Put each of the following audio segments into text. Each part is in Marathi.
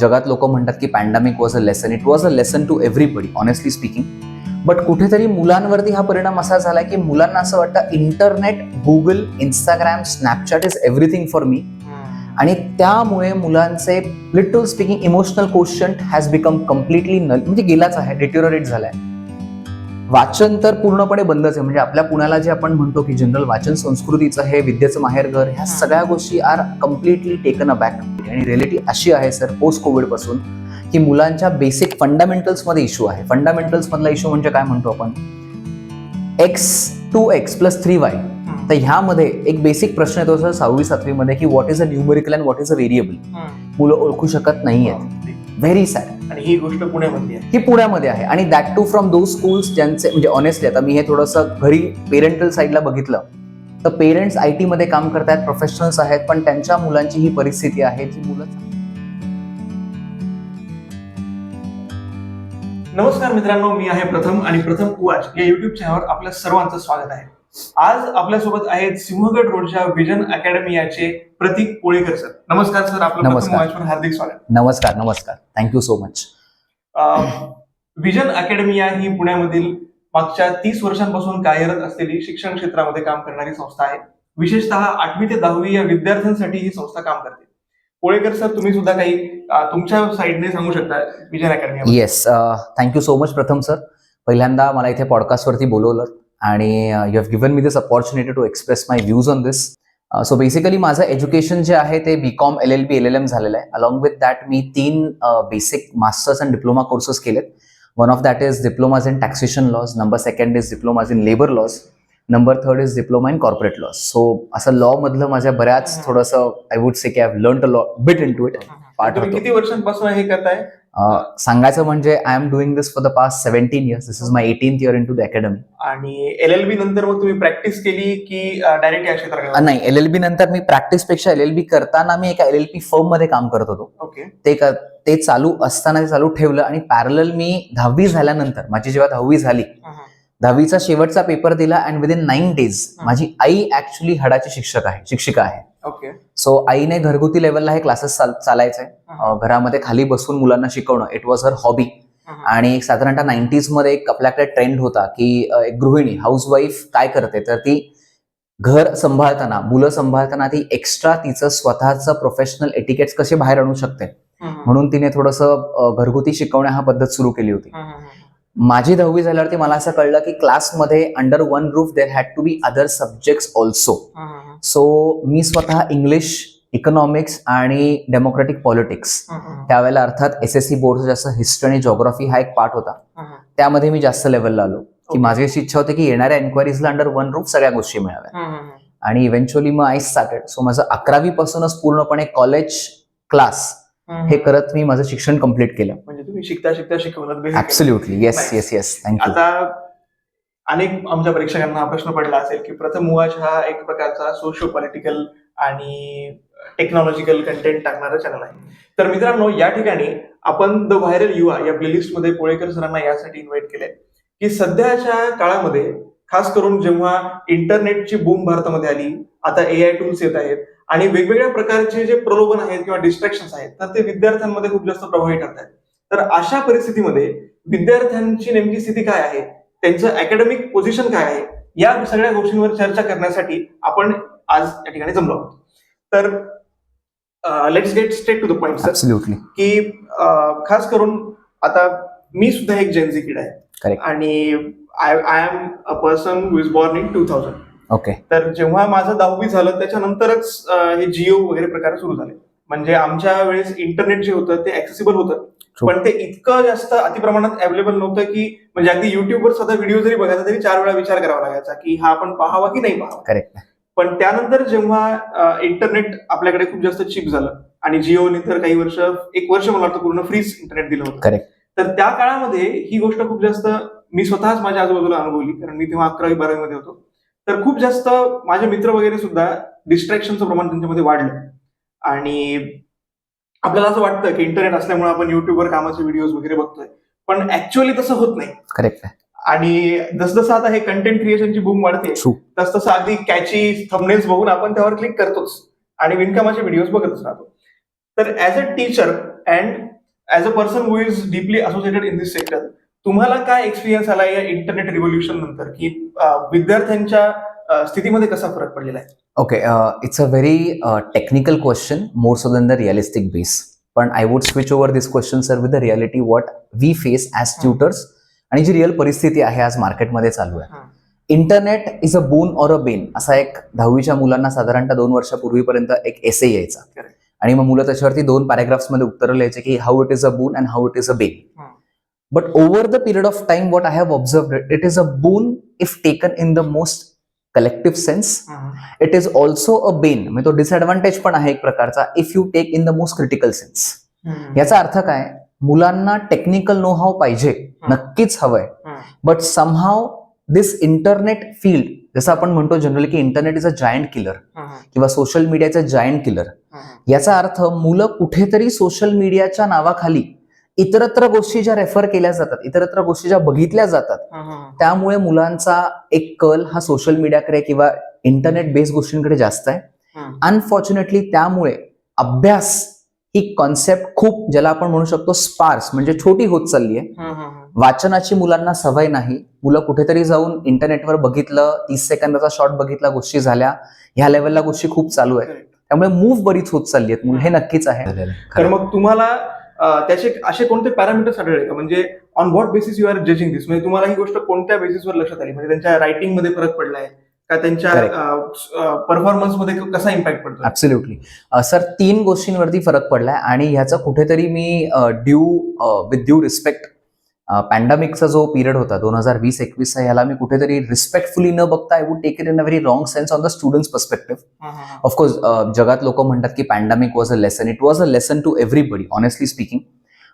जगात लोक म्हणतात की pandemic was a lesson it was a lesson to everybody honestly speaking but कुठेतरी मुलांवरती हा परिणाम असा झाला की मुलांना असं वाटतं internet Google Instagram Snapchat is everything for me आणि त्यामुळे मुलांचे little speaking emotional question has become completely null म्हणजे गेलाच आहे डिट्युरोरेट झालाय. वाचन तर पूर्णपणे बंदच आहे. म्हणजे आपल्या पुण्याला जे आपण म्हणतो की जनरल वाचन संस्कृतीचं हे विद्येचं माहेरघर ह्या सगळ्या गोष्टी are completely taken aback आणि रिअलिटी अशी आहे सर पोस्ट कोविडपासून की मुलांच्या बेसिक फंडामेंटल्समध्ये इश्यू आहे. फंडामेंटल्स मधला इश्यू म्हणजे काय म्हणतो आपण? X two X plus three Y तर ह्यामध्ये एक बेसिक प्रश्न येतो सर सहावी सातवीमध्ये की what is a numerical and what is a variable मुलं ओळखू शकत नाही आहेत व्हेरी सॅड आणि ही गोष्ट पुण्यामधली आहे. ही पुण्यामध्ये आहे. आणि that too from those schools ज्यांचे म्हणजे ऑनेस्टली आता मी हे थोडंसं घरी पेरेंटल साईडला बघितलं तर पेरेंट्स आय टीमध्ये काम करतायत प्रोफेशनल्स आहेत पण त्यांच्या मुलांची ही परिस्थिती आहे जी मुलं नमस्कार मित्रांनो मी आहे प्रथम आणि प्रथम उवाच या युट्यूब चॅनलवर आपल्या सर्वांचं स्वागत आहे. आज आपल्यासोबत आहेत सिंहगड रोडच्या विजन अकॅडमियाचे प्रतीक पोळेकर सर नमस्कार सर आपलं नमस्कार. हार्दिक स्वागत. नमस्कार नमस्कार. Thank you so much vision academia ही पुण्यामधील मागच्या तीस वर्षांपासून कार्यरत असलेली शिक्षण क्षेत्रामध्ये काम करणारी संस्था आहे. विशेषतः आठवी ते दहावी या विद्यार्थ्यांसाठी ही संस्था काम करते. पोळेकर सर तुम्ही सुद्धा काही तुमच्या साईडने सांगू शकता vision academy yes thank you so much प्रथम सर. पहिल्यांदा मला इथे पॉडकास्टवरती बोलवलं आणि you have given me this opportunity to express my views on this so basically माझं एज्युकेशन जे आहे ते B com L L B L L M झालेलं आहे. अलॉंग विथ दॅट मी तीन basic masters and diploma courses केलेत. One of that is diplomas in taxation laws number second is diplomas in labour laws number third is diploma in corporate laws so असं लॉ मधलं माझ्या बऱ्याच थोडंसं आय वुड से की I learn a law bit into it part किती वर्षांपासून हे करताय? सांगायचं म्हणजे I am doing this for the past seventeen years this is my eighteen year into the academy आणि एल एल बी नंतर मग तुम्ही प्रॅक्टिस केली की डायरेक्ट या क्षेत्रात? नाही एल एल बी नंतर मी प्रॅक्टिसपेक्षा एल एल बी करताना मी एका एल एल पी फर्ममध्ये काम करत होतो. ओके. ते ते चालू असताना ते चालू ठेवलं आणि पॅरल मी दहावी झाल्यानंतर माझी जेव्हा दहावी झाली दहावीचा शेवटचा पेपर दिला अँड विदिन नाईन डेज. माझी आई ऍक्च्युली हडाची शिक्षक आहे शिक्षिका आहे. ओके सो आईने घरगुती लेवलला हे क्लासेस चालायचे. घरामध्ये खाली बसून मुलांना शिकवणं. इट वॉज हर हॉबी आणि साधारणतः नाईन्टीजमध्ये एक आपल्याकडे ट्रेंड होता की एक गृहिणी हाऊसवाईफ काय करते? तर ती घर सांभाळताना मुलं सांभाळताना ती एक्स्ट्रा तिचं स्वतःचं प्रोफेशनल एटिकेट्स कसे बाहेर आणू शकते? म्हणून तिने थोडंसं घरगुती शिकवण्या हा पद्धत सुरू केली होती. माझी दहावी झाल्यावरती मला असं कळलं की क्लासमध्ये under one roof there had to be other subjects also so मी स्वतः इंग्लिश इकॉनॉमिक्स आणि डेमोक्रेटिक पॉलिटिक्स त्यावेळेला अर्थात एस एस सी बोर्ड जास्त हिस्ट्री आणि जॉग्राफी हा एक पार्ट होता. त्यामध्ये मी जास्त लेवलला आलो. की. माझी अशी इच्छा होती की येणाऱ्या एन्क्वायरीजला अंडर वन रूफ सगळ्या गोष्टी मिळाव्या आणि इव्हेंच्युअली मग आय स्टार्टेड सो माझं अकरावी पासूनच पूर्णपणे कॉलेज क्लास हे करत मी माझं शिक्षण कंप्लीट केलं. म्हणजे तुम्ही शिकता शिकता शिकवलं. Absolutely yes. Yes yes thank you आता अनेक आमच्या प्रेक्षकांना हा प्रश्न पडला असेल की प्रथम उवाच हा एक प्रकारचा सोशो पॉलिटिकल आणि टेक्नॉलॉजिकल कंटेंट टाकणारा चॅनल आहे. तर मित्रांनो या ठिकाणी आपण द व्हायरल युवा या प्लेलिस्टमध्ये पोळेकर सरांना यासाठी इन्व्हाइट केले की सध्याच्या काळामध्ये खास करून जेव्हा इंटरनेटची बूम भारतामध्ये आली आता ए आय टूल्स येत आहेत आणि वेगवेगळ्या प्रकारचे जे प्रलोभन आहेत किंवा डिस्ट्रॅक्शन आहेत तर ते विद्यार्थ्यांमध्ये खूप जास्त प्रभावी ठरत आहेत तर अशा परिस्थितीमध्ये विद्यार्थ्यांची नेमकी स्थिती काय आहे? त्यांचं अकॅडमिक पोझिशन काय आहे? या सगळ्या गोष्टींवर चर्चा करण्यासाठी आपण आज या ठिकाणी जमलो आहोत. तर let's get straight to the point sir की खास करून आता मी सुद्धा एक जेनझी किड आहे. आणि I I am a person who is born in two thousand okay. तर जेव्हा माझं दहावी झालं त्याच्यानंतरच हे जिओ वगैरे प्रकार सुरू झाले. म्हणजे आमच्या वेळेस इंटरनेट जे होतं ते ऍक्सेसिबल होतं. पण ते इतकं जास्त अतिप्रमाणात अवेलेबल नव्हतं की म्हणजे अगदी युट्यूबवर साधा व्हिडिओ जरी बघायचा तरी चार वेळा विचार करावा लागायचा की हा आपण पाहावा की नाही पाहावा. करेक्ट पण त्यानंतर जेव्हा इंटरनेट आपल्याकडे खूप जास्त चिप झालं आणि जिओने तर काही वर्ष एक वर्ष मला वाटतं पूर्ण फ्रीच इंटरनेट दिलं होतं. करेक्ट तर त्या काळामध्ये ही गोष्ट खूप जास्त मी स्वतःच माझ्या आजूबाजूला अनुभवली. कारण मी तेव्हा अकरावी बारावी मध्ये होतो. तर खूप जास्त माझे मित्र वगैरे सुद्धा डिस्ट्रॅक्शनचं प्रमाण त्यांच्यामध्ये वाढलं. आणि आपल्याला असं वाटतं की इंटरनेट असल्यामुळे आपण युट्यूबवर कामाचे व्हिडिओज वगैरे बघतोय. पण ऍक्च्युअली तसं होत नाही. करेक्ट आणि जसं आता हे कंटेंट क्रिएशनची बूम वाढते तस तसं अगदी कॅची थंबनेल्स बघून आपण त्यावर क्लिक करतोच. आणि विनकामाचे व्हिडिओज बघतच राहतो. तर as a teacher and as a person who is deeply associated in this sector तुम्हाला काय एक्सपिरियन्स आला या इंटरनेट रिव्होल्युशन नंतर? की विद्यार्थ्यांच्या अं, स्थितीमध्ये कसा फरक पडलेला आहे a very uh, technical question, more so than the realistic base. But I would switch over this question, sir, with the reality what we face as Hmm. tutors आणि जी रिअल परिस्थिती आहे आज मार्केटमध्ये चालू आहे. Internet is a boon or a bane असा एक दहावीच्या मुलांना साधारणतः दोन वर्षापूर्वीपर्यंत एक एसे यायचा. आणि मग मुलं त्याच्यावरती दोन पॅराग्राफ्समध्ये उत्तर लिहायचे की how it is a boon and how it is a bane Hmm. But over the period of time what I have observe it is a boon if taken in the most collective sense it is also a bane म्हणजे तो डिसएडव्हान्टेज पण आहे एक प्रकारचा if you take in the most critical sense याचा अर्थ काय? मुलांना टेक्निकल नो हाव पाहिजे नक्कीच हवंय. But somehow this internet field जसं आपण म्हणतो जनरली की internet is a giant killer किंवा सोशल मीडियाचं जायंट किलर याचा अर्थ मुलं कुठेतरी सोशल मीडियाच्या नावाखाली इतरत्र गोष्टी ज्या रेफर केल्या जातात इतरत्र गोष्टी ज्या बघितल्या जातात त्यामुळे मुलांचा एक कल हा सोशल मीडियाकडे किंवा इंटरनेट बेस्ड गोष्टींकडे जास्त आहे. अनफॉर्च्युनेटली त्यामुळे अभ्यास ही कॉन्सेप्ट खूप ज्याला आपण म्हणू शकतो स्पार्स म्हणजे छोटी होत चालली आहे वाचनाची मुलांना सवय नाही. मुलं कुठेतरी जाऊन इंटरनेटवर बघितलं तीस सेकंदाचा शॉर्ट बघितला गोष्टी झाल्या. ह्या लेवलला गोष्टी खूप चालू आहेत. त्यामुळे मूव्ह बरीच होत चालली आहेत हे नक्कीच आहे. तर मग तुम्हाला त्याचे असे कोणते पॅरामीटर्स आढळले का? म्हणजे on what basis you are judging this म्हणजे तुम्हाला ही गोष्ट कोणत्या बेसिसवर लक्षात आली? म्हणजे त्यांच्या रायटिंगमध्ये फरक पडलाय? का त्यांच्या परफॉर्मन्समध्ये कसा इम्पॅक्ट पडतो ऍब्सोल्युटली सर तीन गोष्टींवरती फरक पडलाय आणि ह्याचा कुठेतरी मी ड्यू विथ ड्यू रिस्पेक्ट पॅन्डेमिकचा जो पिरियड होता दोन हजार वीस एकवीसचा ह्याला मी कुठेतरी रिस्पेक्टफुली न बघता I would take it in a very wrong sense on the students perspective of course जगात लोक म्हणतात की pandemic was a lesson it was a lesson to everybody honestly speaking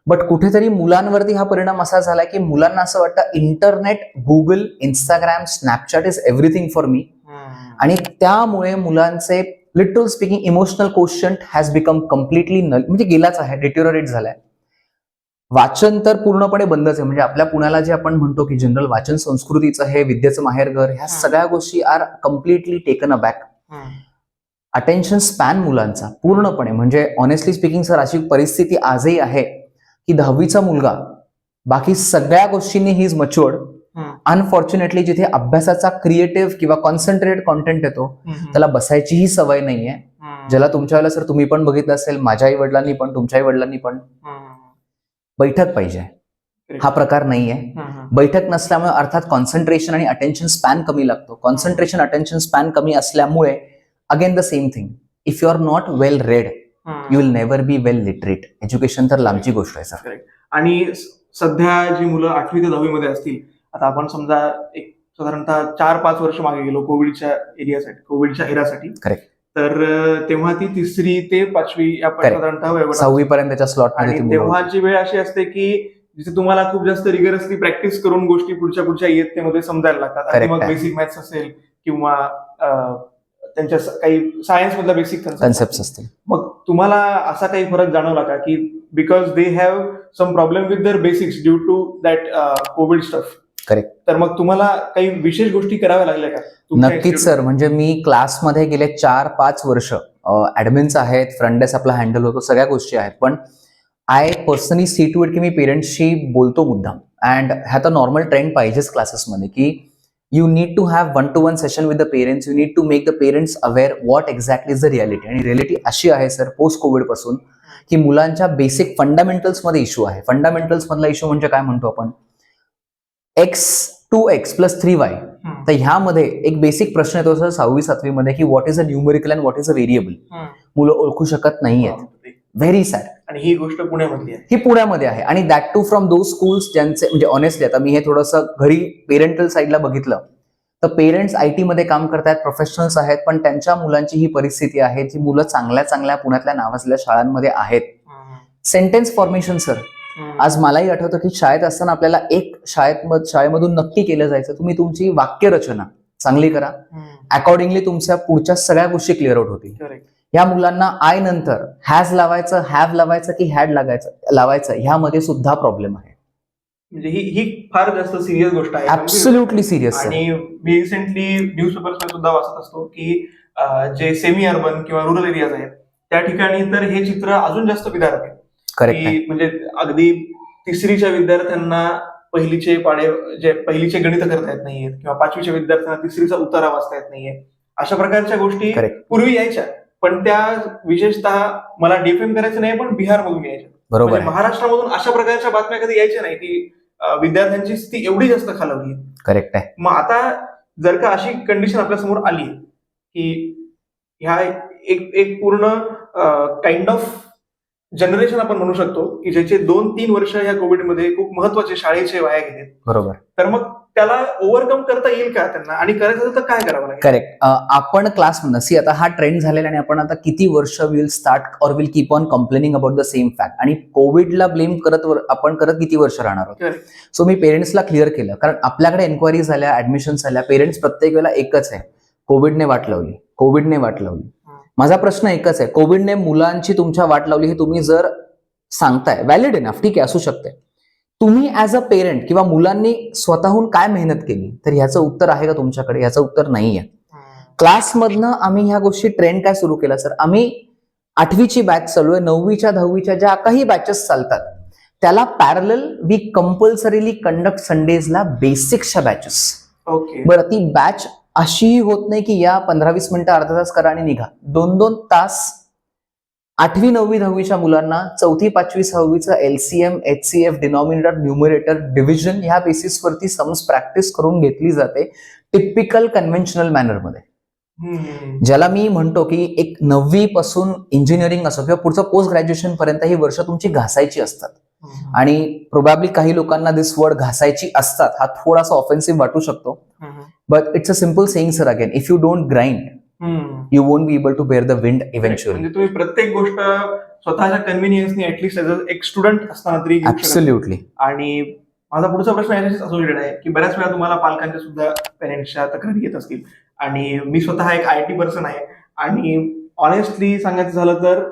but कुठेतरी मुलांवरती हा परिणाम असा झाला की मुलांना असं वाटतं internet Google Instagram Snapchat is everything for me आणि त्यामुळे मुलांचे little speaking emotional question has become completely null म्हणजे गेलाच आहे डिट्युरोरेट झालाय. वाचन तर पूर्णपणे बंदच आहे. म्हणजे आपल्या पुण्याला जे आपण म्हणतो की जनरल वाचन संस्कृतीचं हे विद्येचं माहेरघर ह्या सगळ्या गोष्टी are completely taken aback attention span मुलांचा पूर्णपणे. म्हणजे ऑनेस्टली स्पीकिंग सर अशी परिस्थिती आजही आहे की दहावीचा मुलगा बाकी सगळ्या गोष्टींनी ही इज मच्युअर्ड अनफॉर्च्युनेटली जिथे अभ्यासाचा क्रिएटिव्ह किंवा कॉन्सन्ट्रेटेड कॉन्टेंट येतो त्याला बसायचीही सवय नाहीये. ज्याला तुमच्या वेळेला सर तुम्ही पण बघितलं असेल माझ्या आई वडिलांनी पण तुमच्या आई वडिलांनी पण. बैठक पाहिजे. हा प्रकार नाहीये बैठक नसल्यामुळे अर्थात कॉन्सन्ट्रेशन आणि अटेन्शन स्पॅन कमी लागतो. कॉन्सन्ट्रेशन अटेन्शन स्पॅन कमी असल्यामुळे again the same thing if you are not well read you will never be well literate education तर लांबची गोष्ट आहे सर आणि सध्या जी मुलं आठवी ते दहावी मध्ये असतील आता आपण समजा एक साधारणतः चार पाच वर्ष मागे गेलो कोविडच्या एरियासाठी कोविडच्या एरासाठी. Correct. तर तेव्हा ती तिसरी ते पाचवी या. साधारणतः सहावी पर्यंतच्या स्लॉट आणि तेव्हाची वेळ अशी असते की जिथे तुम्हाला खूप जास्त रिगरसली प्रॅक्टिस करून गोष्टी पुढच्या पुढच्या इयत्तेमध्ये समजायला लागतात. आणि मग. बेसिक मॅथ्स असेल किंवा त्यांच्या काही सायन्स मधला बेसिक कन्सेप्ट असतील. मग तुम्हाला असा काही फरक जाणवला का? की because they have some problem with their basics due to that covid stuff Correct. तर मग तुम्हाला काही विशेष गोष्टी कराव्या लागल्या का? नक्कीच सर म्हणजे मी क्लासमध्ये गेले चार पाच वर्ष ऍडमिन्स आहेत फ्रंट डेस्क आपला हँडल होतो सगळ्या गोष्टी आहेत. पण I personally see to it की मी पेरेंट्सशी बोलतो मुद्दाम. अँड ह्या तर नॉर्मल ट्रेंड पाहिजेच क्लासेसमध्ये की you need to have one to one session with the parents you need to make the parents aware what exactly is the reality आणि रियालिटी अशी आहे सर पोस्ट कोविडपासून की मुलांच्या बेसिक फंडामेंटल्समध्ये इश्यू आहे. फंडामेंटल्स मधला इश्यू म्हणजे काय म्हणतो आपण? X two X plus three Y. तर ह्यामध्ये एक बेसिक प्रश्न येतो सर सहावी सातवी मध्ये की what is a numerical and what is a variable. मुलं ओळखू शकत नाहीयेत. व्हेरी सॅड आणि ही गोष्ट पुण्यामधली आहे. ही पुण्यामध्ये आहे. आणि that too from those schools ज्यांचे म्हणजे ऑनेस्टली आता मी हे थोडंसं घरी पेरेंटल साईडला बघितलं. तर पेरेंट्स आय टी मध्ये काम करतायत प्रोफेशनल्स आहेत पण त्यांच्या मुलांची ही परिस्थिती आहे जी मुलं चांगल्या चांगल्या पुण्यातल्या नावाजलेल्या शाळांमध्ये आहेत. सेंटेन्स फॉर्मेशन सर आज मलाही आठवतं की शाळेत असताना आपल्याला एक शाळेत शाळेमधून नक्की केलं जायचं. तुम्ही तुमची वाक्यरचना चांगली करा. अकॉर्डिंगली तुमच्या पुढच्या सगळ्या गोष्टी क्लिअर आउट होतील. या मुलांना आय नंतर हॅज लावायचं हॅव लावायचं की हॅड लागायचं लावायचं ह्यामध्ये सुद्धा प्रॉब्लेम आहे. म्हणजे ही ही फार जास्त सिरियस गोष्ट आहे. ऍब्सोल्युटली सिरियस आणि मी रिसेंटली न्यूज पेपर्स सुद्धा वाचत असतो की जे सेमी अर्बन किंवा रुरल एरियाज आहेत त्या ठिकाणी तर हे चित्र अजून जास्त विदारक आहे. करेक्ट की म्हणजे अगदी तिसरीच्या विद्यार्थ्यांना पहिलीचे पाडे जे पहिलीचे गणित करता येत नाहीयेत किंवा पाचवीच्या विद्यार्थ्यांना तिसरीचा उतारा वाचता येत नाहीये. अशा प्रकारच्या गोष्टी. पूर्वी यायच्या. पण त्या विशेषतः मला डिफेम करायचं नाही पण बिहारमधून यायच्या. बरोबर म्हणजे महाराष्ट्रामधून अशा प्रकारच्या बातम्या कधी यायच्या नाही की विद्यार्थ्यांची स्थिती एवढी जास्त खालावली. करेक्ट आहे. मग आता जर का अशी कंडिशन आपल्यासमोर आली की ह्या एक एक पूर्ण काइंड ऑफ जनरेशन आपण म्हणू शकतो की ज्याचे दोन तीन वर्ष ह्या कोविडमध्ये खूप महत्त्वाचे शाळेचे वाया गेले बरोबर. तर मग त्याला ओव्हरकम करता येईल का त्यांना? आणि करायचं तर काय करावं लागेल? करेक्ट आपण क्लासमधनं सी आता हा ट्रेंड झालेला आणि आपण आता किती वर्ष will start or will keep on complaining about the same fact आणि कोविडला ब्लेम करत आपण करत किती वर्ष राहणार आहोत. सो मी पेरेंट्सला क्लिअर केलं. कारण आपल्याकडे एन्क्वायरी झाल्या ऍडमिशन झाल्या पेरेंट्स प्रत्येक वेळेला एकच आहे. कोविडने वाट लावली. कोविडने वाट लावली. माझा प्रश्न एकच आहे. कोविडने मुलांची तुमच्या वाट लावली हे तुम्ही जर सांगताय व्हॅलिड इनफ ठीक आहे असू शकते. तुम्ही ऍज अ पेरेंट किंवा मुलांनी स्वतःहून काय मेहनत केली? तर ह्याचं उत्तर आहे का तुमच्याकडे? ह्याचं उत्तर नाही आहे क्लासमधनं आम्ही ह्या गोष्टी ट्रेंड काय सुरू केला? सर आम्ही आठवीची बॅच चालू आहे नववीच्या दहावीच्या ज्या काही बॅचेस चालतात त्याला पॅरल वी कंपल्सरीली कंडक्ट संडेजला बेसिक्सच्या बॅचेस ओके बरं ती बॅच अशीही होत नाही की या पंधरा वीस मिनिटं अर्धा तास करा आणि निघा. दोन दोन तास आठवी नववी दहावीच्या मुलांना चौथी पाचवी सहावीचं LCM H C F denominator numerator division ह्या बेसिसवरती सम्स प्रॅक्टिस करून घेतली जाते टिपिकल कन्व्हेन्शनल मॅनरमध्ये. ज्याला मी म्हणतो की एक नववी पासून इंजिनिअरिंग असो किंवा पुढचं पोस्ट ग्रॅज्युएशन पर्यंत ही वर्ष तुमची घासायची असतात. आणि प्रोबॅबली काही लोकांना दिस वर्ड घासायची असतात हा थोडासा ऑफेन्सिव्ह वाटू शकतो. But it's a simple saying sir again if you don't grind you won't be able to bear the wind eventually म्हणजे तुम्ही प्रत्येक गोष्ट स्वतःच्या कन्व्हिनियन्सनी ऍटलीस्ट एज एक स्टुडंट असताना तरी. ऍब्सोल्युटली आणि माझा पुढचा प्रश्न याच्याशीच असोसिएटेड आहे की बऱ्याच वेळा तुम्हाला पालकांच्या सुद्धा पेरेंट्सच्या तक्रारी येत असतील. आणि मी स्वतः एक आय टी पर्सन आहे. आणि ऑनेस्टली सांगायचं झालं तर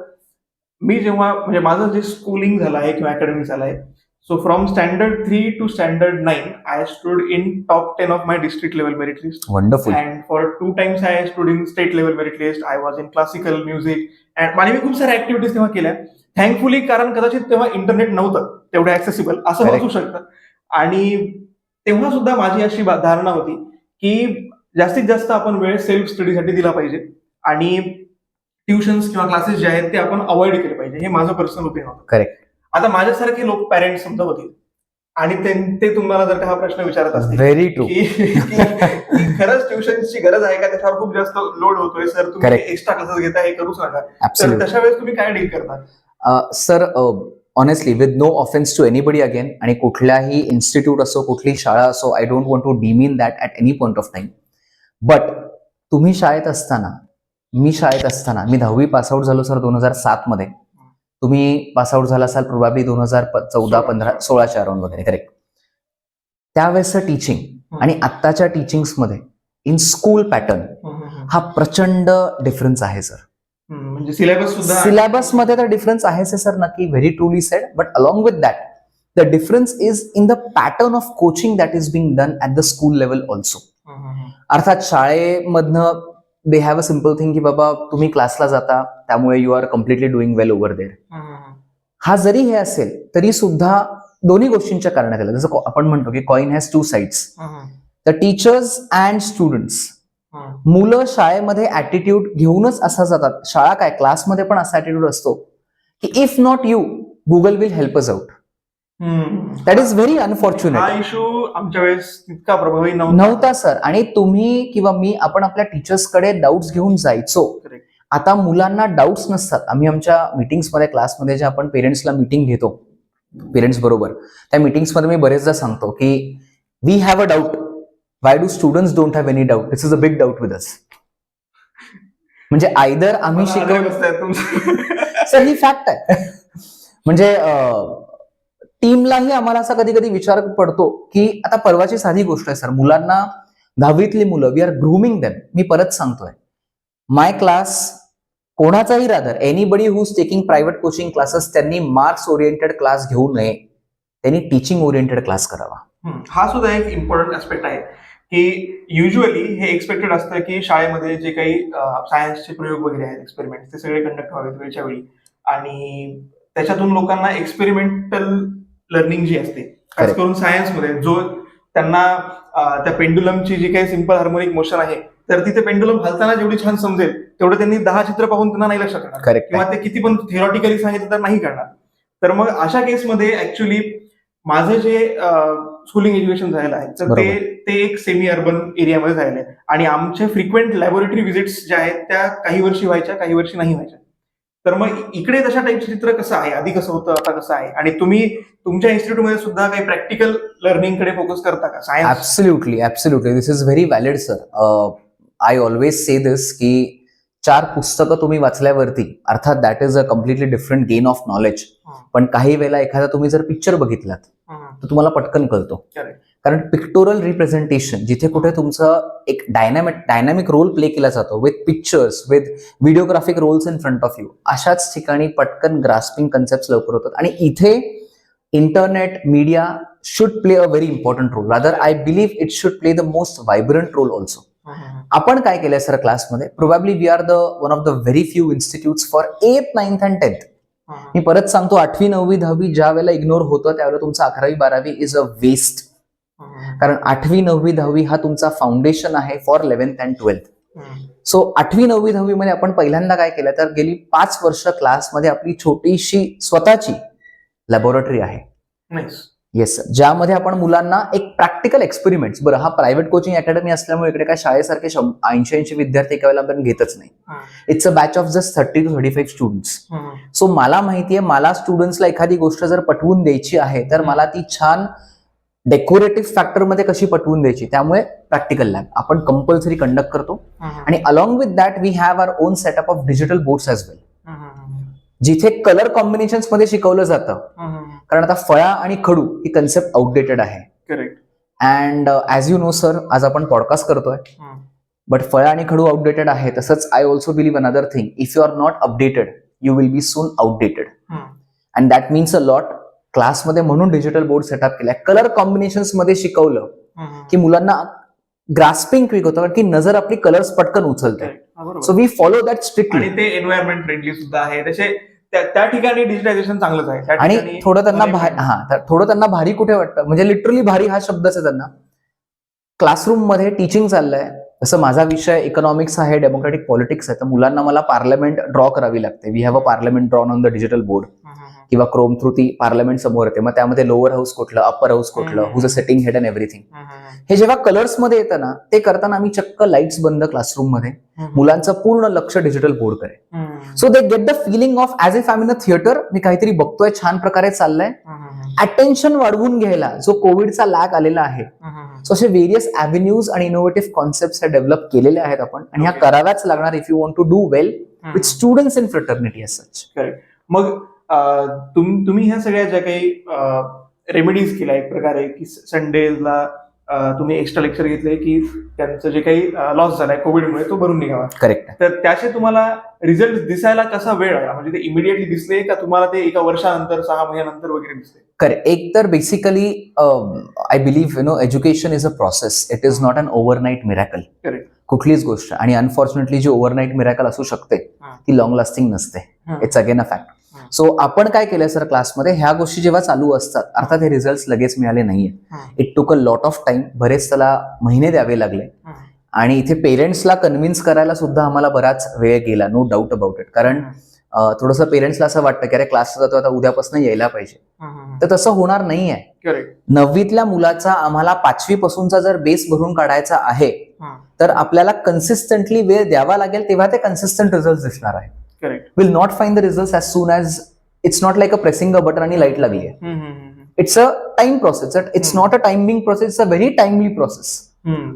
मी जेव्हा म्हणजे माझं जे स्कूलिंग झालं आहे किंवा अकॅडमिक झालं आहे so from standard three to standard nine I stood in top ten of my district level merit list wonderful and for two times I stood in state level merit list. I was in classical music. And आणि मी खूप साऱ्या ऍक्टिव्हिटीज तेव्हा केल्या. थँकफुली कारण कदाचित तेव्हा इंटरनेट नव्हतं तेवढं ऍक्सेसिबल असं. असू शकतं. आणि तेव्हा सुद्धा माझी अशी धारणा होती की जास्तीत जास्त आपण वेळ सेल्फ स्टडीसाठी दिला पाहिजे. आणि ट्युशन्स किंवा क्लासेस जे आहेत ते आपण अवॉइड केले पाहिजे. हे माझं पर्सनल ओपिनियन होतं. Correct. आता माझ्यासारखे लोक पॅरेंट्स समजा होतील आणि ते- ते तुम्हाला जर का हा प्रश्न विचारत असतील व्हेरी ट्रू की की खरंच ट्युशनची गरज आहे का? त्याच्यावर खूप जास्त लोड होतोय. सर तुम्ही Correct. एक्स्ट्रा क्लासेस घेता हे करूच नका तर ऍब्सोल्युट तशा वेळेस तुम्ही काय डील करता? Sir honestly with no offence to anybody again आणि कुठल्याही इन्स्टिट्यूट असो कुठली शाळा असो I don't want to demean that at any point of time but तुम्ही शाळेत असताना मी शाळेत असताना मी दहावी पासआउट झालो सर दोन हजार सात मध्ये. तुम्ही पासआउट झाला असाल प्रोबॅबली दोन हजार चौदा पंधरा सोळाच्या अराउंड वगैरे करेक्ट त्यावेळेसचं टीचिंग आणि आत्ताच्या टीचिंग्समध्ये इन स्कूल पॅटर्न हा प्रचंड डिफरन्स आहे सर. म्हणजे सिलेबस सुद्धा सिलेबसमध्ये तर डिफरन्स आहेच सर नक्की very truly said but along with that the difference is in the pattern of coaching that is being done at the school level also अर्थात शाळेमधनं they have a simple thing की बाबा तुम्ही क्लासला जाता त्यामुळे you are completely doing well over hmm, हा जरी हे असेल तरी सुद्धा दोन्ही गोष्टींच्या करण्यात आलं जसं आपण म्हणतो की coin has two sides the teachers and students. मुलं शाळेमध्ये ऍटिट्यूड घेऊनच असा जातात. शाळा काय क्लासमध्ये पण असा ऍटिट्यूड असतो की if not you Google will help us out. That is very हा अनफॉर्च्युनेट इशू आमच्या वेळेस तितका प्रभावी नव्हता. सर आणि तुम्ही किंवा मी आपण आपल्या टीचर्सकडे डाऊट्स घेऊन जायचो. आता मुलांना डाऊट्स नसतात. आम्ही आमच्या मिटिंग्समध्ये क्लासमध्ये जे आपण पेरेंट्सला मिटिंग घेतो पेरेंट्स बरोबर त्या मिटिंग्समध्ये मी बरेचदा सांगतो की we have a doubt why do students don't have any doubt this is a big doubt with us म्हणजे आयदर आम्ही तुमचं. सर ही फॅक्ट आहे. म्हणजे टीमलाही आम्हाला असा कधी कधी विचार पडतो की आता परवाची साधी गोष्ट आहे सर. मुलांना दहावीतली मुलं वी आर ग्रुमिंग देम मी परत सांगतोय. माय क्लास कोणाचाही rather anybody who taking private coaching classes त्यांनी मार्क्स ओरिएंटेड क्लास घेऊ नये. त्यांनी टीचिंग ओरिएंटेड क्लास करावा. हा सुद्धा एक इम्पॉर्टंट ऍस्पेक्ट आहे की युजली हे एक्सपेक्टेड असतं की शाळेमध्ये जे काही सायन्सचे प्रयोग वगैरे आहेत एक्सपेरिमेंट ते सगळे कंडक्ट व्हावेत वेळच्या वेळी. आणि त्याच्यातून लोकांना एक्सपेरिमेंटल लर्निंग जी असते. खास. करून सायन्समध्ये जो त्यांना त्या पेंडुलमची जी काही सिंपल हार्मोनिक मोशन आहे तर तिथे पेंडुलम हलताना जेवढी छान समजेल तेवढं त्यांनी दहा चित्र पाहून त्यांना नाही लक्षात येणार. करेक्ट किंवा ते किती पण थिअरॉटिकली सांगितलं तर नाही करणार. तर मग अशा केसमध्ये ऍक्च्युली माझं जे स्कूलिंग एज्युकेशन झालेलं आहे तर ते ते एक सेमी अर्बन एरियामध्ये झालेलं आहे. आणि आमचे फ्रिक्वेंट लॅबोरेटरी व्हिजिट्स ज्या आहेत त्या काही वर्षी व्हायच्या काही वर्षी नाही व्हायच्या. तर मग इकडे तशा टाईपचं चित्र कसं आहे? आधी कसं होतं? आता कसं आहे? आणि तुम्ही तुमच्या इन्स्टिट्यूटमध्ये सुद्धा काही प्रॅक्टिकल लर्निंगकडे फोकस करता का? Science absolutely absolutely this is very valid sir I always say this की चार पुस्तकं तुम्ही वाचल्यावरती अर्थात that is a completely different gain of knowledge पण काही वेळेला एखादा तुम्ही जर पिक्चर बघितलात तर तुम्हाला पटकन कळतो. कारण पिक्टोरल रिप्रेझेंटेशन जिथे कुठे तुमचं एक डायनॅमिक डायनॅमिक रोल प्ले केला जातो with pictures with videographic roles in front of you अशाच ठिकाणी पटकन ग्रास्पिंग कन्सेप्ट लवकर होतात. आणि इथे internet media should play a very important role rather I believe it should play the most vibrant role also आपण काय केलंय सर क्लासमध्ये probably we are the one of the very few institutes for eighth ninth and tenth मी परत सांगतो आठवी नववी दहावी ज्या वेळेला इग्नोर होतं त्यावेळेला तुमचं अकरावी बारावी इज अ वेस्ट कारण आठवी नववी दहावी हा तुमचा फाउंडेशन आहे for eleventh and twelfth so आठवी नववी दहावी मध्ये आपण पहिल्यांदा काय केलं? तर गेली पाच वर्ष क्लासमध्ये आपली छोटीशी स्वतःची लॅबोरेटरी आहे. येस ज्यामध्ये आपण मुलांना एक प्रॅक्टिकल एक्सपेरिमेंट बरं हा प्रायव्हेट कोचिंग अकॅडमी असल्यामुळे इकडे काय शाळेसारखे ऐंशी ऐंशी विद्यार्थी एका वेळेला आपण घेतच नाही. It's a batch of just thirty two thirty five students so मला माहिती आहे मला स्टुडंट्सला एखादी गोष्ट जर पटवून द्यायची आहे तर मला ती छान डेकोरेटिव्ह फॅक्टरमध्ये कशी पटवून द्यायची? त्यामुळे प्रॅक्टिकल लॅब आपण कंपल्सरी कंडक्ट करतो. आणि along with that we have our own setup of digital boards as well जिथे कलर कॉम्बिनेशनमध्ये शिकवलं जातं. कारण आता फळा आणि खडू ही कन्सेप्ट आउटडेटेड आहे. Correct and as you know sir आज आपण पॉडकास्ट करतोय. बट फळ आणि खडू आउटडेटेड आहे. तसंच I also believe another thing if you are not updated you will be soon outdated and that means a lot क्लासमध्ये म्हणून डिजिटल बोर्ड सेटअप केलाय. कलर कॉम्बिनेशनमध्ये शिकवलं की मुलांना ग्रास्पिंग क्विक होतं कारण की नजर आपली कलर्स पटकन उचलते. So we follow that strictly ते एन्व्हायरमेंट फ्रेंडली सुद्धा आहे. त्याचे त्या ठिकाणी डिजिटायझेशन चांगलंच आहे. आणि थोडं त्यांना हा थोडं त्यांना भारी कुठे वाटतं? म्हणजे लिटरली भारी हा शब्दच आहे त्यांना. क्लासरूममध्ये टीचिंग चाललंय. जसं माझा विषय इकॉनॉमिक्स आहे डेमोक्रेटिक पॉलिटिक्स आहे तर मुलांना मला पार्लमेंट ड्रॉ करावी लागते. We have a parliament drawn on the digital board किंवा क्रोम थ्रू ती पार्लमेंट समोर येते. मग त्यामध्ये लोअर हाऊस कुठलं अप्पर हाऊस कुठलं. Who's a setting head and everything हे जेव्हा कलर्समध्ये येतं ना ते करताना आम्ही चक्क लाईट्स बंद क्लासरूममध्ये मुलांचं पूर्ण लक्ष डिजिटल बोर्ड करे so they get the feeling of as if I in a theatre मी काहीतरी बघतोय छान प्रकारे चाललंय. अटेन्शन वाढवून घ्यायला जो कोविडचा लॅग आलेला आहे सो असे व्हेरियस अव्हेन्यूज आणि इनोव्हेटिव्ह कॉन्सेप्ट डेव्हलप केलेले आहेत आपण. आणि ह्या. कराव्याच लागणार if you want to do well with students in fraternity correct मग तुम- तुम्ही ह्या सगळ्या ज्या काही रेमेडीज केल्या एक प्रकारे की संडेला तुम्ही एक्स्ट्रा लेक्चर घेतले की त्यांचं जे काही लॉस झालाय कोविडमुळे तो भरून निघावा. करेक्ट तर त्याचे तुम्हाला रिझल्ट दिसायला कसा वेळ आला? म्हणजे ते इमिडिएटली दिसले का तुम्हाला ते एका वर्षानंतर सहा महिन्यानंतर वगैरे दिसले? करेक्ट एक तर basically I believe you know education is a process it is not an overnight miracle. कुठलीच गोष्ट. आणि अनफॉर्च्युनेटली जी ओव्हरनाईट मिरॅकल असू शकते. ती लॉंग लास्टिंग नसते. It's again a. Fact so आपण काय केलंय सर क्लासमध्ये ह्या गोष्टी जेव्हा चालू असतात अर्थात हे रिझल्ट लगेच मिळाले नाहीये. It took a lot of time बरेच त्याला महिने द्यावे लागले. आणि इथे पेरेंट्सला कन्व्हिन्स करायला सुद्धा आम्हाला बराच वेळ गेला नो डाऊट अबाउट इट कारण थोडंसं पेरेंट्सला असं वाटतं की अरे क्लासला जातो आता उद्यापासून यायला पाहिजे. तर तसं होणार नाहीये. नववीतल्या मुलाचा आम्हाला पाचवी पासूनचा जर बेस भरून काढायचा आहे तर आपल्याला कन्सिस्टंटली वेळ द्यावा लागेल तेव्हा ते कन्सिस्टंट रिझल्ट दिसणार आहे correct will not find the result as soon as it's not like a pressing a button आणि लाइट लागली आहे it's a time process it's. Not a timing process it's a very timely process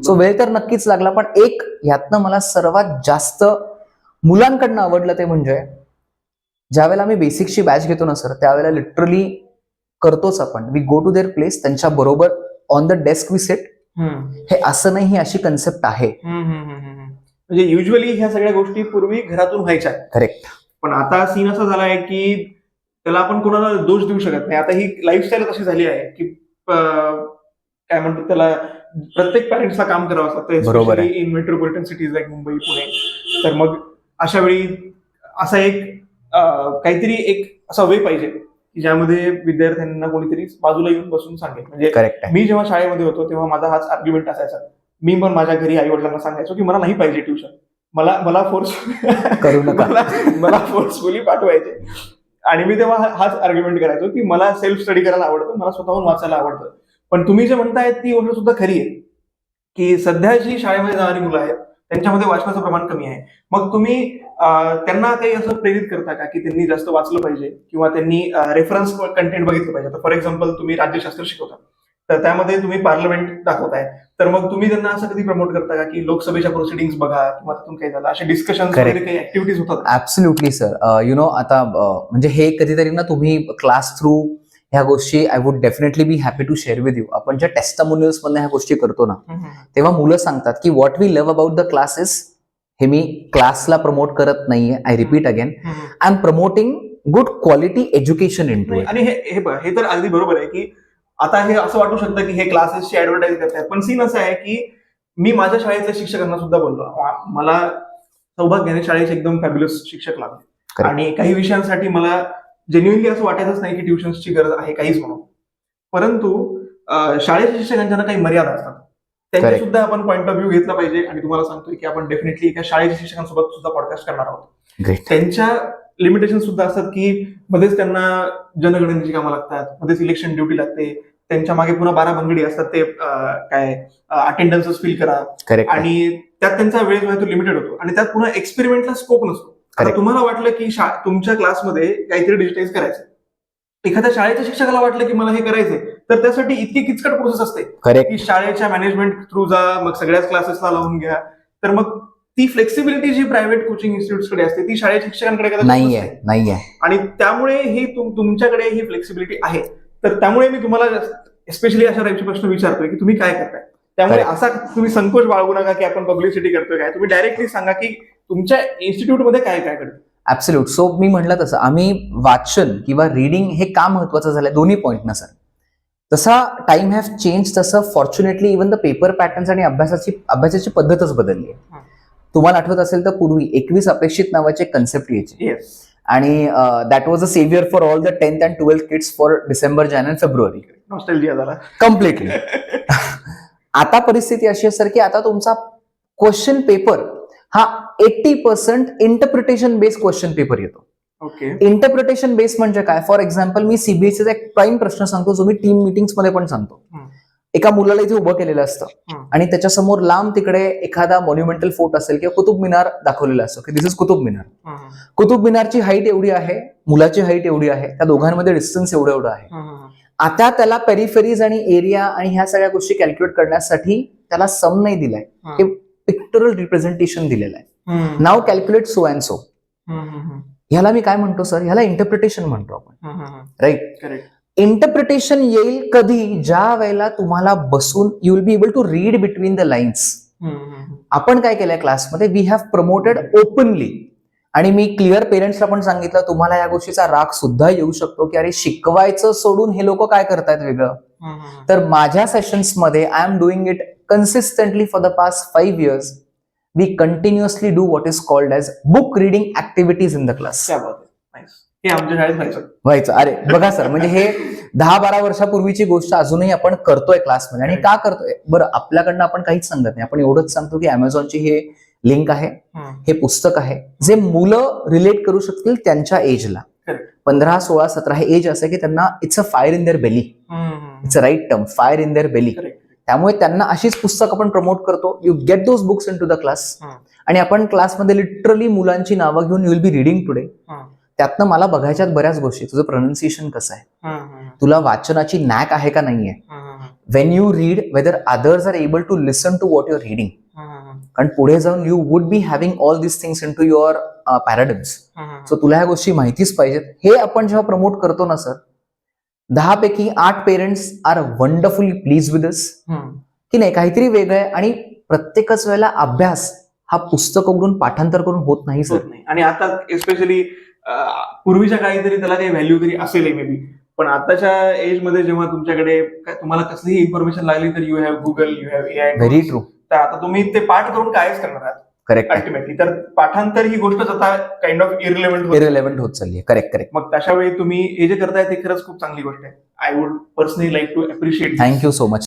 so वेळ तर नक्कीच लागला पण एक ह्यातनं मला सर्वात जास्त मुलांकडनं आवडलं ते म्हणजे ज्यावेळेला आम्ही बेसिकची बॅच घेतो ना सर त्यावेळेला लिटरली करतोच आपण. We go to their place त्यांच्या बरोबर on the desk we set हे असं नाही ही अशी कन्सेप्ट आहे. म्हणजे युजली ह्या सगळ्या गोष्टी पूर्वी घरातून व्हायच्या. करेक्ट पण आता सीन असा झाला आहे की त्याला आपण कोणाला दोष देऊ शकत नाही. आता ही लाईफस्टाईल अशी झाली आहे की काय म्हणतात त्याला प्रत्येक पॅरेंट्सला काम करावं लागतं बरोबर. In metropolitan cities like Mumbai Pune तर मग अशा वेळी असा एक काहीतरी एक असा वे पाहिजे की ज्यामध्ये विद्यार्थ्यांना कोणीतरी बाजूला येऊन बसून सांगेल. म्हणजे मी जेव्हा शाळेमध्ये होतो तेव्हा माझा हाच आर्ग्युमेंट असायचा. मी पण माझ्या घरी आई वडिलांना सांगायचो की मला नाही पाहिजे ट्युशन मला मला फोर्स करू नका. मला मला फोर्सफुली पाठवायचे. आणि मी तेव्हा हाच आर्ग्युमेंट करायचो की मला सेल्फ स्टडी करायला आवडतं मला स्वतःहून वाचायला आवडतं. पण तुम्ही जे म्हणताय ती गोष्ट सुद्धा खरी आहे. की सध्या जी शाळेमध्ये जाणारी मुलं आहेत त्यांच्यामध्ये वाचनाचं प्रमाण कमी आहे. मग तुम्ही त्यांना काही असं प्रेरित करता का की त्यांनी जास्त वाचलं पाहिजे? किंवा त्यांनी रेफरन्स कंटेंट बघितलं पाहिजे? फॉर एक्झाम्पल तुम्ही राज्यशास्त्र शिकवता. तर त्यामध्ये तुम्ही पार्लमेंट दाखवताय. तर मग तुम्ही त्यांना असं कधी प्रमोट करता का की लोकसभेच्या प्रोसिडिंग्स बघा किंवा त्यातून काही झालं? असे डिस्कशन काही ऍक्टिव्हिटीज होतात ऍब्सल्युटली सर यु नो आता अ, म्हणजे हे कधीतरी ना तुम्ही क्लास थ्रू ह्या गोष्टी I would definitely be happy to share with you आपण ज्या टेस्टामोनियल्स मधनं ह्या गोष्टी करतो ना तेव्हा मुलं सांगतात की what we love about the classes हे मी क्लासला प्रमोट करत नाहीये. I repeat again I am promoting good quality education into आणि हे तर अगदी बरोबर आहे की आता हे असं वाटू शकतं की हे क्लासेसची ऍडव्हर्टाईज करतायत. पण सीन असं आहे की मी माझ्या शाळेतल्या शिक्षकांना सुद्धा बोललो. मला सौभाग्याने शाळेचे एकदम फॅब्युलस शिक्षक लागले. आणि काही विषयांसाठी मला जेन्युनली असं वाटायचंच नाही की ट्युशन्सची गरज आहे काहीच म्हणून. परंतु शाळेच्या शिक्षकांच्या काही मर्यादा असतात. त्यांचे Correct. सुद्धा आपण पॉईंट ऑफ व्ह्यू घेतला पाहिजे. आणि तुम्हाला सांगतोय की आपण डेफिनेटली एका शाळेच्या शिक्षकांसोबत सुद्धा पॉडकास्ट करणार आहोत. त्यांच्या लिमिटेशन सुद्धा असतात की मध्येच त्यांना जनगणनेची कामं लागतात मध्येच इलेक्शन ड्युटी लागते त्यांच्या मागे पुन्हा बारा भंगडी असतात ते काय अटेंडन्स फिल करा. आणि त्यात त्यांचा वेळ जो आहे तो लिमिटेड होतो. आणि त्यात पुन्हा एक्सपेरिमेंटला स्कोप नसतो. तुम्हाला वाटलं की तुमच्या क्लासमध्ये काहीतरी डिजिटाईज करायचं एखाद्या शाळेच्या शिक्षकाला वाटलं की मला हे करायचंय तर त्यासाठी इतकी किचकट प्रोसेस असते. की शाळेच्या मॅनेजमेंट थ्रू जा मग सगळ्याच क्लासेसला लावून घ्या. तर मग ती फ्लेक्सिबिलिटी जी प्रायव्हेट कोचिंग इन्स्टिट्यूटकडे असते ती शाळेच्या शिक्षकांकडे नाहीये. नाहीये. आणि त्यामुळे ही तुम- तुमच्याकडे ही फ्लेक्सिबिलिटी आहे. तर त्यामुळे मी तुम्हाला एस्पेशली अशा टाईपचे प्रश्न विचारतोय की तुम्ही काय करताय? त्यामुळे. असा तुम्ही संकोच बाळगू नका की आपण पब्लिसिटी करतोय काय. तुम्ही डायरेक्टली सांगा की तुमच्या इन्स्टिट्यूटमध्ये काय काय करतो ऍब्सल्यूट सो मी म्हटलं तसं आम्ही वाचन किंवा रिडिंग हे का महत्वाचं झालंय? दोन्ही पॉईंट ना सर. तसा टाइम हॅव चेंज तसं fortunately even the paper patterns आणि अभ्यासाची अभ्यासाची पद्धतच बदलली आहे. तुम्हाला आठवत असेल तर पूर्वी एकवीस अपेक्षित नावाचे कन्सेप्ट यायचे. आणि that was a saviour for all the tenth and twelfth kids for December Jan and February completely आता परिस्थिती अशी आहे सर की आता तुमचा क्वेश्चन पेपर हा eighty percent interpretation based question paper येतो. ओके इंटरप्रिटेशन बेस म्हणजे काय? फॉर एक्झाम्पल मी सीबीएसईचा एक प्राईम प्रश्न सांगतो जो मी टीम मिटिंग्समध्ये पण सांगतो. एका मुलाला इथे उभं केलेलं असतं. आणि त्याच्यासमोर लांब तिकडे एखादा मॉन्युमेंटल फोर्ट असेल किंवा कुतुब मिनार दाखवलेला असतो. की दिस इज कुतुब मिनार. कुतुब मिनारची हाईट एवढी आहे मुलाची हाईट एवढी आहे त्या दोघांमध्ये डिस्टन्स एवढं एवढं आहे. आता त्याला पेरिफेरीज आणि एरिया आणि ह्या सगळ्या गोष्टी कॅल्क्युलेट करण्यासाठी त्याला सम नाही दिलाय. हे. पिक्टोरल रिप्रेझेंटेशन दिलेलं आहे. नाव कॅल्क्युलेट सो अँड सो ह्याला मी काय म्हणतो सर ह्याला इंटरप्रिटेशन म्हणतो आपण. राईट करेक्ट इंटरप्रिटेशन येईल कधी ज्या वेळेला तुम्हाला बसून you will be able to read between the lines आपण काय केलंय क्लासमध्ये वी हॅव प्रमोटेड ओपनली आणि मी क्लिअर पेरेंट्सला पण सांगितलं तुम्हाला या गोष्टीचा राग सुद्धा येऊ शकतो की अरे शिकवायचं सोडून हे लोक काय करतायत वेगळं? तर माझ्या सेशन्समध्ये I am doing it consistently for the past five years we continuously do what is called as book reading activities in the class क्या बात आहे Nice. हे आमच्या शाळेत व्हायचं. व्हायचं. अरे बघा सर म्हणजे हे दहा बारा वर्षापूर्वीची गोष्ट अजूनही आपण करतोय क्लासमध्ये आणि का करतोय? बरं आपल्याकडनं आपण काहीच सांगत नाही. आपण एवढंच सांगतो की अमेझॉनची हे लिंक आहे हे. पुस्तक आहे जे मुलं रिलेट करू शकतील त्यांच्या एजला. पंधरा सोळा सतरा हे एज असं की त्यांना it's a fire in their belly it's a right term fire in their belly त्यामुळे त्यांना अशीच पुस्तक आपण प्रमोट करतो. You get those books into the class. आणि आपण क्लासमध्ये लिटरली मुलांची नावं घेऊन you will be reading today त्यातनं मला बघायच्यात बऱ्याच गोष्टी. तुझं प्रोनाऊन्सिएशन कसं आहे? तुला वाचनाची नॅक आहे का नाहीये? When you read whether others are able to listen to what your reading कारण पुढे जाऊन you would be having all this things into your paradigms so तुला ह्या गोष्टी माहितीच पाहिजेत. हे आपण जेव्हा प्रमोट करतो ना सर दहा पैकी आठ parents are wonderfully please with this की नाही काहीतरी वेगळं आहे आणि प्रत्येकच वेळेला अभ्यास हा पुस्तक उघडून पाठांतर करून होत नाही सर आणि आता एस्पेशली पूर्वीच्या काळी तरी त्याला काही व्हॅल्यू तरी असेल मे बी पण आताच्या एजमध्ये जेव्हा तुमच्याकडे काय तुम्हाला कसलीही इन्फॉर्मेशन लागली तर you have Google you have A I very true तर आता तुम्ही ते पाठ करून कायच करणार आहात? करेक्ट अल्टिमेटली तर पाठांतर ही गोष्टच आता काइंड ऑफ इरिलेव्हंट होते इरेलेव्हंट होत चालली आहे. करेक्ट करेक्ट मग तशा वेळी तुम्ही हे जे करताय ते खरंच खूप चांगली गोष्ट आहे. I would personally like to appreciate thank you so much